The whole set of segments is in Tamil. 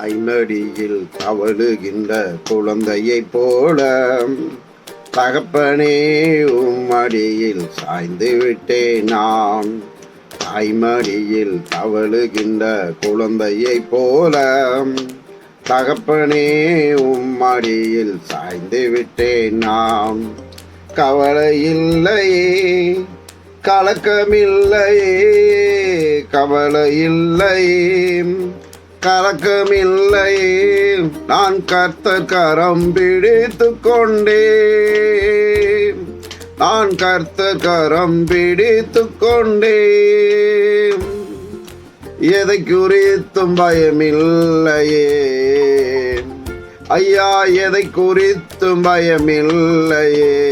ஐமடியில் தவழுகின்ற குழந்தையைப் போல தகப்பனே உம்மடியில் சாய்ந்து விட்டேன் நான் தாய்மடியில் தவழுகின்ற குழந்தையைப் போல தகப்பனே உம்மடியில் சாய்ந்து விட்டேன் நான் கவலை இல்லையே கலக்கமில்லையே கவலை கலக்கமில்லை. நான் கர்த்தர் கரம் பிடித்து கொண்டேன். நான் கர்த்தர் கரம் பிடித்து கொண்டேன். எதை குறித்தும் பயமில்லையே. ஐயா எதை குறித்தும் பயமில்லையே.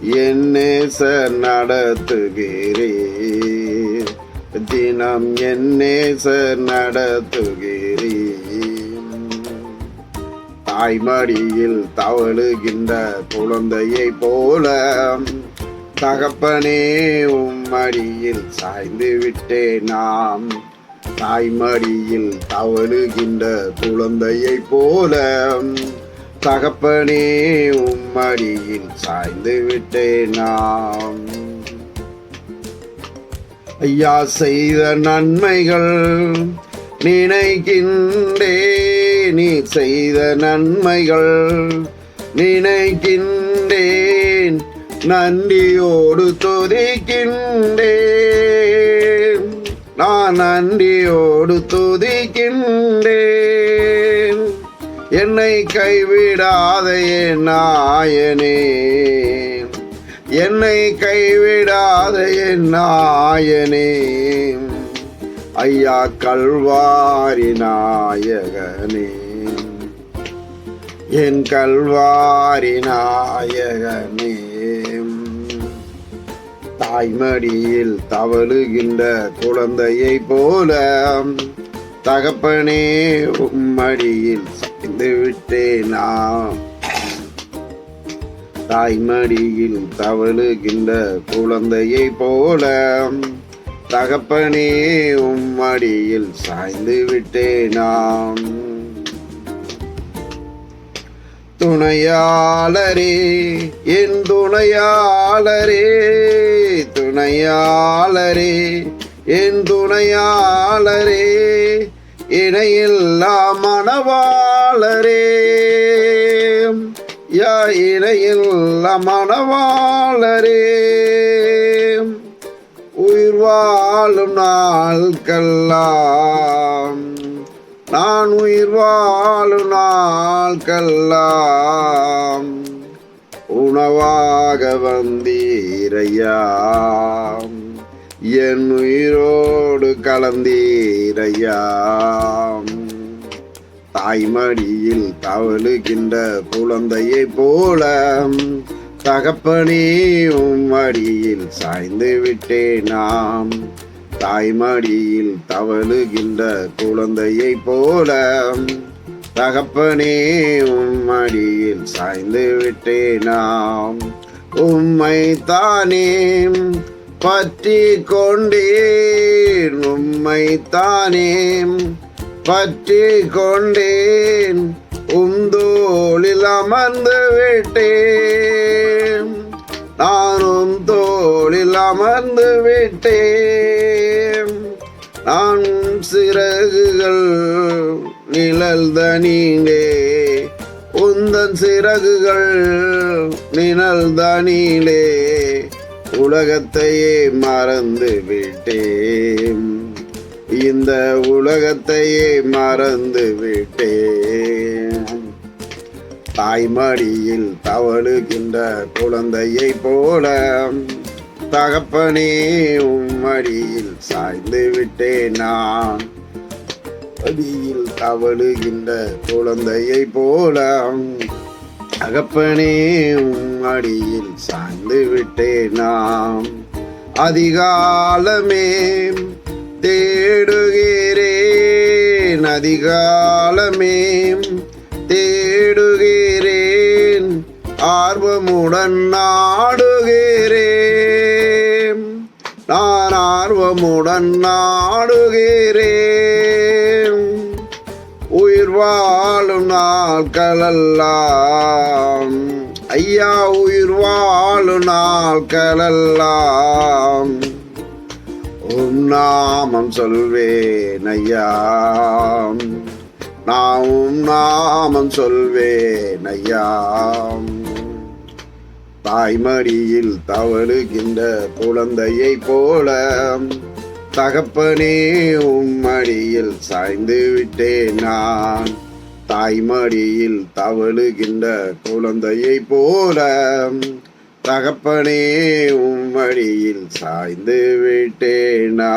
என் நேசர் நடத்துகிறேன் தினம் என் நேசர் நடத்துகிறேன். தாய்மடியில் தவழுகின்ற குழந்தையை போல தகப்பனே உம்மடியில் சாய்ந்து விட்டேன் நாம். தாய்மடியில் தவழுகின்ற குழந்தையை போல தகப்பனே உம்மடியில் சாய்ந்து விட்டேன் நாம். ஐயா செய்த நன்மைகள் நினைக்கின்றே நீ செய்த நன்மைகள் நினைக்கின்றேன் நன்றியோடு துதிக்கின்றேன் நான் நன்றியோடு துதிக்கின்றேன். என்னை கைவிடாதே நாயனே. என்னை கைவிடாத நாயனே. ஐயா கல்வாரி நாயகனே. என் கல்வாரி நாயகனே. தாய்மடியில் தவழுகின்ற குழந்தையை போல தகப்பனே உம்மடியில் சாய்ந்து விட்டேனா? தாய்மடியில் தவழுகின்ற குழந்தையை போல தகப்பனே உம்மடியில் சாய்ந்து விட்டேனாம். துணையாளரே என் துணையாளரே துணையாளரே என் துணையாளரே இணையில்லா மணவாளரே. யா இணையில்லா மணவாளரே உயிர் வாழும் நாட்கெல்லாம் நான் உயிர் வாழும் நாட்கெல்லாம் உணவாக வந்தீரையா. என் உயிரோடு கலந்தீரையா. தாய்மடியில் தவழுகின்ற குழந்தையை போல தகப்பனே உம்மடியில் சாய்ந்து விட்டே நாம் தாய்மடியில் தவழுகின்ற குழந்தையை போல தகப்பனே உம்மடியில் சாய்ந்து விட்டே நாம் உம்மை தானே பற்றி கொண்டேன் உம்மை தானே பற்றி கொண்டேன் உந்தோளில் அமர்ந்து விட்டேன். நானும் தோளில் அமர்ந்து விட்டேன். நான் சிறகுகள் நிழல் தனிலே உந்தன் சிறகுகள் நிழல் தனிலே உலகத்தையே மறந்து விட்டேன். இந்த உலகத்தையே மறந்து விட்டேன். தாய்மடியில் தவழுகின்ற குழந்தையை போல தகப்பனே உம்மடியில் சாய்ந்து விட்டேன் நான். அடியில் தவழுகின்ற குழந்தையை போல தகப்பனே உம்மடியில் சாய்ந்து விட்டேன் நான். அதிகாலமே தே அதிகாலமே தேடுகிறேன். ஆர்வமுடன் நாடுகிறேன். நான் ஆர்வமுடன் நாடுகிறேன். உயிர் வாழும் நாட்களெல்லாம் ஐயா உயிர் வாழும் நாட்களெல்லாம் உம் நாமம் சொல்வேன் ஐயா. நான் உம் நாமம் சொல்வேன் ஐயா. தாய்மடியில் தவழுகின்ற குழந்தையை போல தகப்பனே உம்மடியில் சாய்ந்து விட்டேன் நான். தாய்மடியில் தவழுகின்ற குழந்தையை போல தகப்பனே உம்மடியில் சாய்ந்து விட்டேனா?